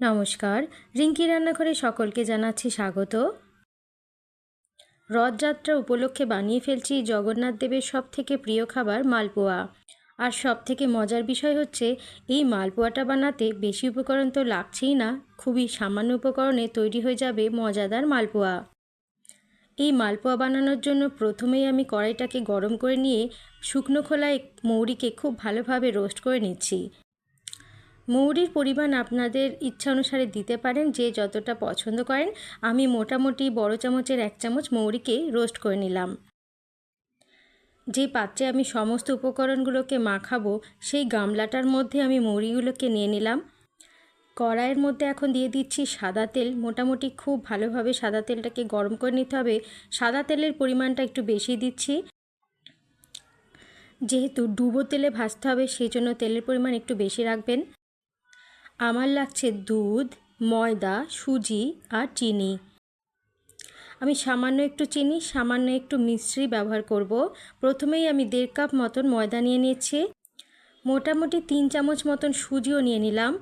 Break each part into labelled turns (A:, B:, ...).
A: নমস্কার। রিঙ্কি রান্নাঘরে সকলকে জানাচ্ছি স্বাগত। রথযাত্রা উপলক্ষে বানিয়ে ফেলছি জগন্নাথ দেবের সব থেকে প্রিয় খাবার মালপোয়া। আর সব থেকে মজার বিষয় হচ্ছে, এই মালপোয়াটা বানাতে বেশি উপকরণ তো লাগছেই না, খুবই সামান্য উপকরণে তৈরি হয়ে যাবে মজাদার মালপোয়া। এই মালপোয়া বানানোর জন্য প্রথমেই আমি কড়াইটাকে গরম করে নিয়ে শুকনো খোলায় মৌরিকে খুব ভালোভাবে রোস্ট করে নিচ্ছি। মৌরির পরিমাণ আপনাদের ইচ্ছা অনুসারে দিতে পারেন, যে যতটা পছন্দ করেন। আমি মোটামুটি বড় চামচের এক চামচ মৌরিকে রোস্ট করে নিলাম। যে পাত্রে আমি সমস্ত উপকরণগুলোকে মাখাবো, সেই গামলাটার মধ্যে আমি মৌরিগুলোকে নিয়ে নিলাম। কড়াইয়ের মধ্যে এখন দিয়ে দিচ্ছি সাদা তেল। মোটামুটি খুব ভালোভাবে সাদা তেলটাকে গরম করে নিতে হবে। সাদা তেলের পরিমাণটা একটু বেশি দিচ্ছি। যেহেতু ডুবো তেলে ভাজতে হবে সেই জন্য তেলের পরিমাণ একটু বেশি রাখবেন। আমার লাগছে দুধ, ময়দা, সুজি আর চিনি। আমি সামান্য একটু চিনি, সামান্য একটু মিশ্রি ব্যবহার করব। প্রথমেই আমি দেড় কাপ মতন ময়দা নিয়ে নিয়েছি। মোটামুটি তিন চামচ মতন সুজিও নিয়ে নিলাম।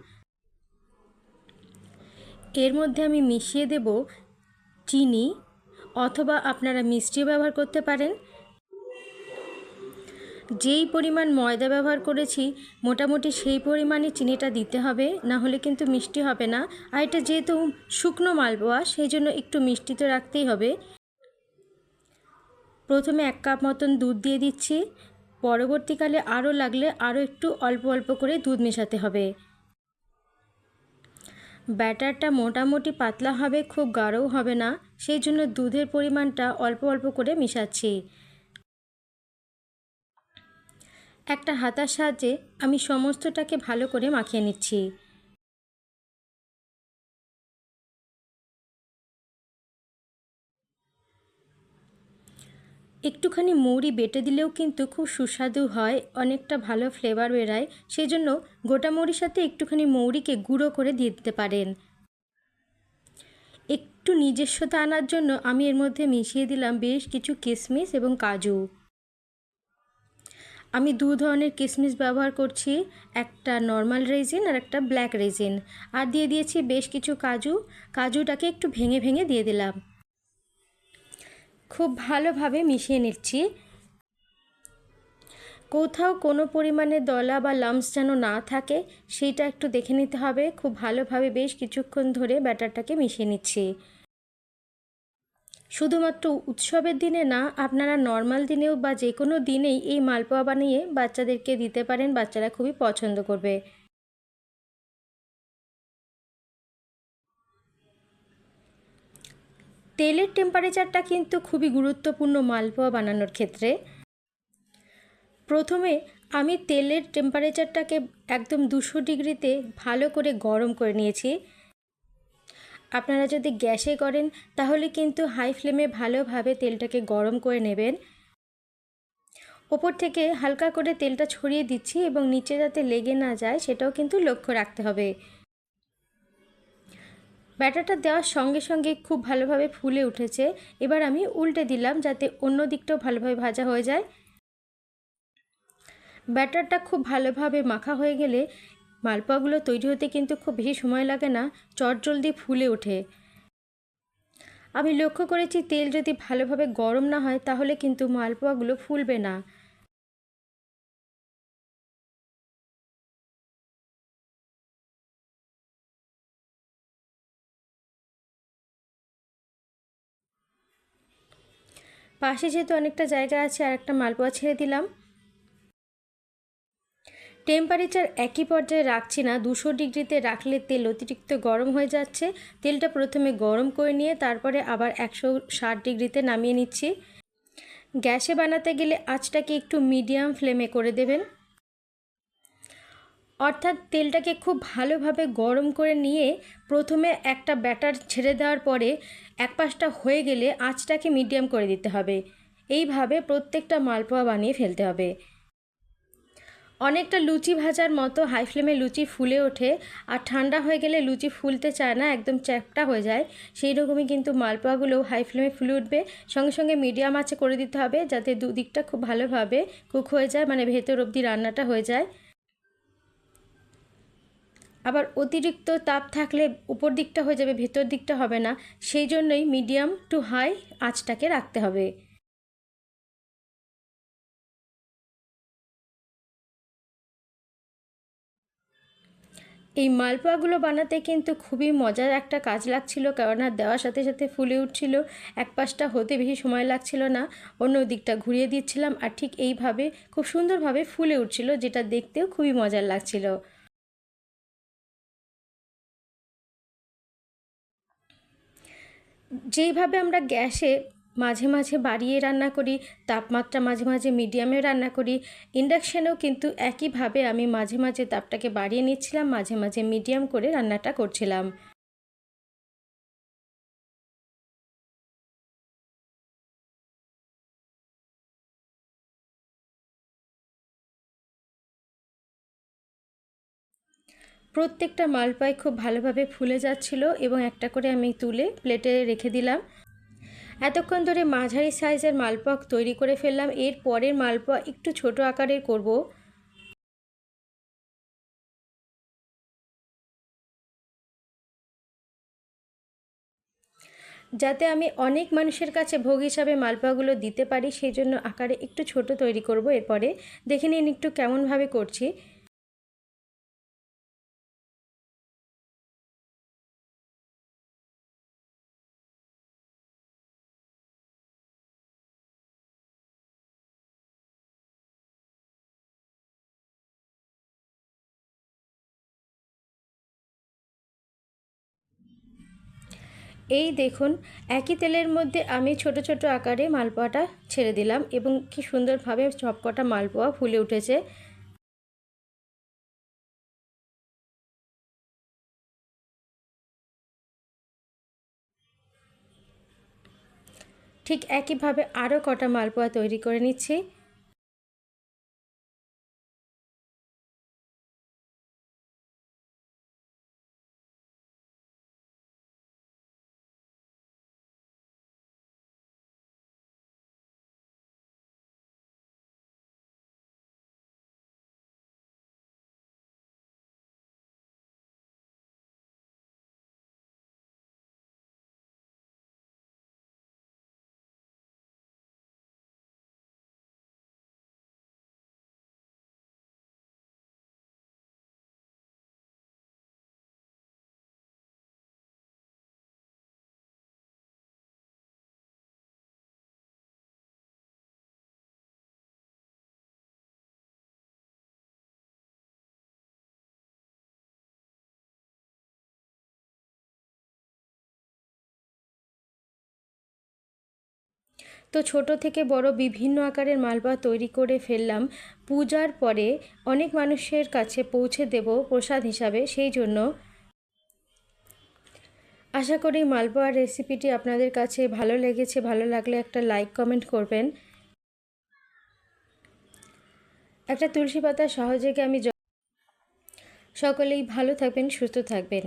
A: এর মধ্যে আমি মিশিয়ে দেব চিনি অথবা আপনারা মিষ্টিও ব্যবহার করতে পারেন। যেই পরিমাণ ময়দা ব্যবহার করেছি, মোটামুটি সেই পরিমাণে চিনিটা দিতে হবে, না হলে কিন্তু মিষ্টি হবে না। আর এটা যেহেতু শুকনো মালপোয়া সেই জন্য একটু মিষ্টি তো রাখতেই হবে। প্রথমে এক কাপ মতন দুধ দিয়ে দিচ্ছি। পরবর্তীকালে আরও লাগলে আরও একটু অল্প অল্প করে দুধ মেশাতে হবে। ব্যাটারটা মোটামুটি পাতলা হবে, খুব গাঢ়ও হবে না, সেই জন্য দুধের পরিমাণটা অল্প অল্প করে মিশাচ্ছি। একটা হাতার সাহায্যে আমি সমস্তটাকে ভালো করে মাখিয়ে নিচ্ছি। একটুখানি মৌরি বেটে দিলেও কিন্তু খুব সুস্বাদু হয়, অনেকটা ভালো ফ্লেভার বেরায় সেই জন্য গোটা মৌরির সাথে একটুখানি মৌরিকে গুঁড়ো করে দিয়ে দিতে পারেন। একটু নিজস্বতা আনার জন্য আমি এর মধ্যে মিশিয়ে দিলাম বেশ কিছু কিশমিশ এবং কাজু। আমি দু ধরনের কিশমিশ ব্যবহার করছি, একটা নর্মাল রেজিন আর একটা ব্ল্যাক রেজিন আর দিয়ে দিয়েছি বেশ কিছু কাজু, কাজুটাকে একটু ভেঙে ভেঙে দিয়ে দিলাম। খুব ভালোভাবে মিশিয়ে নিচ্ছি। কোথাও কোনো পরিমাণে দলা বা লামস যেন না থাকে, সেইটা একটু দেখে নিতে হবে। খুব ভালোভাবে বেশ কিছুক্ষণ ধরে ব্যাটারটাকে মিশিয়ে নিচ্ছি। শুধুমাত্র উৎসবের দিনে না, আপনারা নর্মাল দিনেও বা যে কোনো দিনেই এই মালপোয়া বানিয়ে বাচ্চাদেরকে দিতে পারেন, বাচ্চারা খুবই পছন্দ করবে। তেলের টেম্পারেচারটা কিন্তু খুবই গুরুত্বপূর্ণ মালপোয়া বানানোর ক্ষেত্রে। প্রথমে আমি তেলের টেম্পারেচারটাকে একদম দুশো ডিগ্রিতে ভালো করে গরম করে নিয়েছি। আপনারা যদি গ্যাসে করেন, তাহলে কিন্তু হাই ফ্লেমে ভালোভাবে তেলটাকে গরম করে নেবেন। ওপর থেকে হালকা করে তেলটা ছড়িয়ে দিচ্ছি এবং নিচে যাতে লেগে না যায়, সেটাও কিন্তু লক্ষ্য রাখতে হবে। ব্যাটারটা দেওয়ার সঙ্গে সঙ্গে খুব ভালোভাবে ফুলে উঠেছে। এবার আমি উল্টে দিলাম যাতে অন্য দিকটাও ভালোভাবে ভাজা হয়ে যায়। ব্যাটারটা খুব ভালোভাবে মাখা হয়ে গেলে মালপোয়াগুলো তৈরি হতে কিন্তু খুব বেশি সময় লাগে না চট জলদি ফুলে ওঠে। আমি লক্ষ্য করেছি তেল যদি ভালোভাবে গরম না হয়, তাহলে কিন্তু মালপোয়াগুলো ফুলবে না। পাশে যেহেতু অনেকটা জায়গা আছে আর একটা মালপোয়া ছেড়ে দিলাম। টেম্পারেচার একই পর্যায়ে রাখছি না, দুশো ডিগ্রিতে রাখলে তেল অতিরিক্ত গরম হয়ে যাচ্ছে। তেলটা প্রথমে গরম করে নিয়ে তারপরে আবার একশো ষাট ডিগ্রিতে নামিয়ে নিচ্ছি। গ্যাসে বানাতে গেলে আঁচটাকে একটু মিডিয়াম ফ্লেমে করে দেবেন। অর্থাৎ তেলটাকে খুব ভালোভাবে গরম করে নিয়ে প্রথমে একটা ব্যাটার ছেড়ে দেওয়ার পরে এক পাশটা হয়ে গেলে আঁচটাকে মিডিয়াম করে দিতে হবে। এইভাবে প্রত্যেকটা মালপোয়া বানিয়ে ফেলতে হবে। অনেকটা লুচি ভাজার মতো হাই ফ্লেমে লুচি ফুলে ওঠে। আর ঠান্ডা হয়ে গেলে লুচি ফুলতে চায় না, একদম চ্যাপটা হয়ে যায়। সেই রকমই কিন্তু মালপোয়াগুলোও হাই ফ্লেমে ফুলে উঠবে। সঙ্গে সঙ্গে মিডিয়াম আছে করে দিতে হবে, যাতে দুদিকটা খুব ভালোভাবে কুক হয়ে যায় মানে ভেতর অবধি রান্নাটা হয়ে যায়। আবার অতিরিক্ত তাপ থাকলে উপর দিকটা হয়ে যাবে, ভেতর দিকটা হবে না। সেই জন্যই মিডিয়াম টু হাই আঁচটাকে রাখতে হবে। এই মালপোয়াগুলো বানাতে কিন্তু খুবই মজার একটা কাজ লাগছিল কেননা দেওয়ার সাথে সাথে ফুলে উঠছিল। এক পাশটা হতে বেশি সময় লাগছিল না, অন্য দিকটা ঘুরিয়ে দিচ্ছিলাম আর ঠিক এইভাবে খুব সুন্দরভাবে ফুলে উঠছিল, যেটা দেখতেও খুবই মজার লাগছিল। যেইভাবে আমরা গ্যাসে মাঝে মাঝে বাড়িয়ে রান্না করি, তাপমাত্রা মাঝে মাঝে মিডিয়ামে রান্না করি। ইন্ডাকশানেও কিন্তু একইভাবে আমি মাঝে মাঝে তাপটাকে বাড়িয়ে নিচ্ছিলাম, মাঝে মাঝে মিডিয়াম করে রান্নাটা করছিলাম। প্রত্যেকটা মালপাই খুব ভালোভাবে ফুলে যাচ্ছিল এবং একটা করে আমি তুলে প্লেটে রেখে দিলাম। এতক্ষণ ধরে মাঝারি সাইজের মালপোয়া তৈরি করে ফেললাম, এর পরের মালপোয়া একটু ছোট আকারের করব। যাতে আমি অনেক মানুষের কাছে ভোগ হিসাবে মালপোয়াগুলো দিতে পারি, সেই জন্য আকারে একটু ছোট তৈরি করব এরপরে। দেখে নিন একটু কেমনভাবে করছি। এই দেখুন, একই তেলের মধ্যে আমি ছোট ছোট আকারে মালপোয়াটা ছেড়ে দিলাম এবং কি সুন্দরভাবে সবকটা মালপোয়া ফুলে উঠেছে। ঠিক একইভাবে আরও কটা মালপোয়া তৈরি করে নিচ্ছি। তো ছোট থেকে বড় বিভিন্ন আকারের মালপোয়া তৈরি করে ফেললাম। পূজার পরে অনেক মানুষের কাছে পৌঁছে দেব প্রসাদ হিসাবে, সেই জন্য আশা করি মালপোয়ার রেসিপিটি আপনাদের কাছে ভালো লেগেছে, ভালো লাগলে একটা লাইক, কমেন্ট করবেন। একটা তুলসী পাতা সহযোগে আমি সকলেই ভালো থাকবেন, সুস্থ থাকবেন।